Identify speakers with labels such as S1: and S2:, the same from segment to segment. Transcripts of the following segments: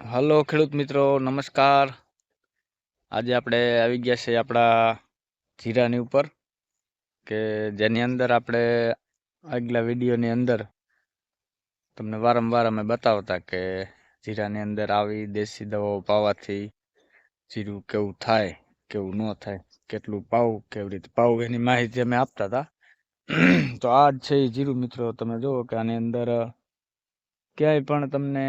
S1: Hello ખેડૂત મિત્રો, નમસ્કાર. આજે આપણે આવી ગયા છીએ આપણા જીરાની ઉપર, કે જેની અંદર આપણે આગલા વિડીયોની અંદર તમને વારંવાર અમે બતાવતા કે જીરાની અંદર આવી દેશી દવાઓ પાવાથી જીરું કેવું થાય, કેવું ન થાય, કેટલું પાવું, કેવી રીતે પાવું, એની માહિતી અમે આપતા હતા. તો આ જ છે એ જીરું મિત્રો, તમે જુઓ કે આની અંદર ક્યાંય પણ તમને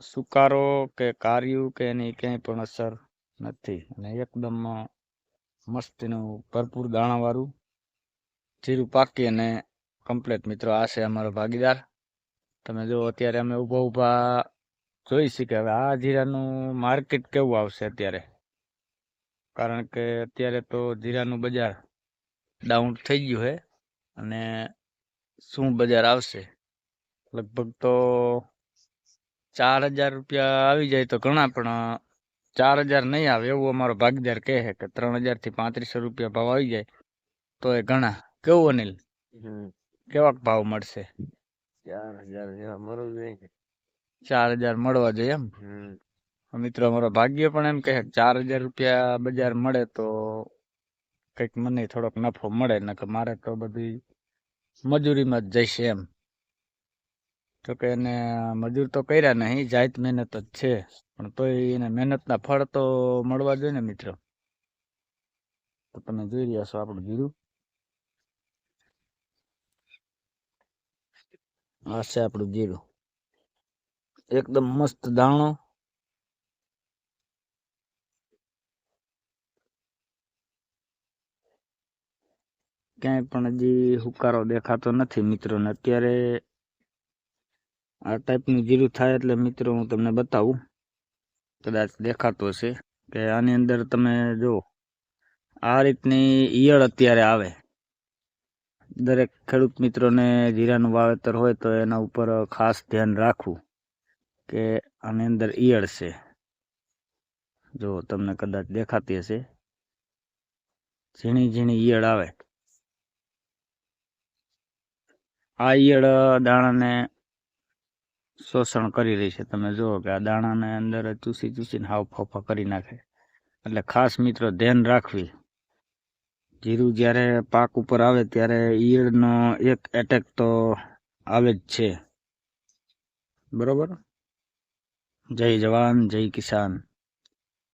S1: સુકારો કે કાર્યું કે એની ક્યાંય પણ અસર નથી. અને એકદમ મસ્તીનું ભરપૂર દાણાવાળું જીરું પાકી અને કમ્પ્લેટ મિત્રો, આ છે અમારો ભાગીદાર. તમે જો અત્યારે અમે ઊભા ઊભા જોઈ કે હવે આ જીરાનું માર્કેટ કેવું આવશે અત્યારે? કારણ કે અત્યારે તો જીરાનું બજાર ડાઉન થઈ ગયું છે. અને શું બજાર આવશે? લગભગ તો ચાર હજાર રૂપિયા આવી જાય તો ઘણા પણ ચાર હજાર નહીં આવે. એવું અમારો ભાગીદાર કહે છે કે ત્રણ હજારથી પાંત્રીસો રૂપિયા ભાવ આવી જાય તો એ ઘણા. કેવું અનિલ? કેવાક ભાવ મળશે?
S2: ચાર હજાર જેવા મળવું જોઈએ
S1: ચાર હજાર મળવા જોઈએ એમ? મિત્રો અમારો ભાગ્ય પણ એમ કહે કે ચાર હજાર રૂપિયા બજાર મળે તો કંઈક મને થોડોક નફો મળે નકર મારે તો બધી મજૂરીમાં જ જઈશે એમ. તો કે એને મજૂર તો કર્યા નહીં, જાત મહેનત જ છે. પણ તોય એને મહેનતના ફળ તો મળવા જોઈએ ને મિત્રો. તો તમે જોઈ રહ્યા છો આપણું જીરું. આ છે આપણું જીરું. એકદમ મસ્ત દાણો. ક્યાંય પણ હજી હુકારો દેખાતો નથી મિત્રોને. અત્યારે આ ટાઈપનું જીરું થાય એટલે મિત્રો હું તમને બતાવું. કદાચ દેખાતો હશે કે આની અંદર તમે જો આ રીતની ઈયળ અત્યારે આવે. દરેક ખેડૂત મિત્રોને જીરાનું વાવેતર હોય તો એના ઉપર ખાસ ધ્યાન રાખવું કે આની અંદર ઈયળ છે. જો તમને કદાચ દેખાતી હશે. ઝીણી ઝીણી ઈયળ આવે. આ ઈયળ દાણાને શોષણ કરી રહી છે. તમે જુઓ કે આ દાણાને અંદર ચૂસી ચૂસીને હાવ ફોફા કરી નાખે. એટલે ખાસ મિત્રો ધ્યાન રાખવી. જીરું જ્યારે પાક ઉપર આવે ત્યારે ઈયળનો એક એટેક તો આવે જ છે. બરોબર? જય જવાન, જય કિસાન.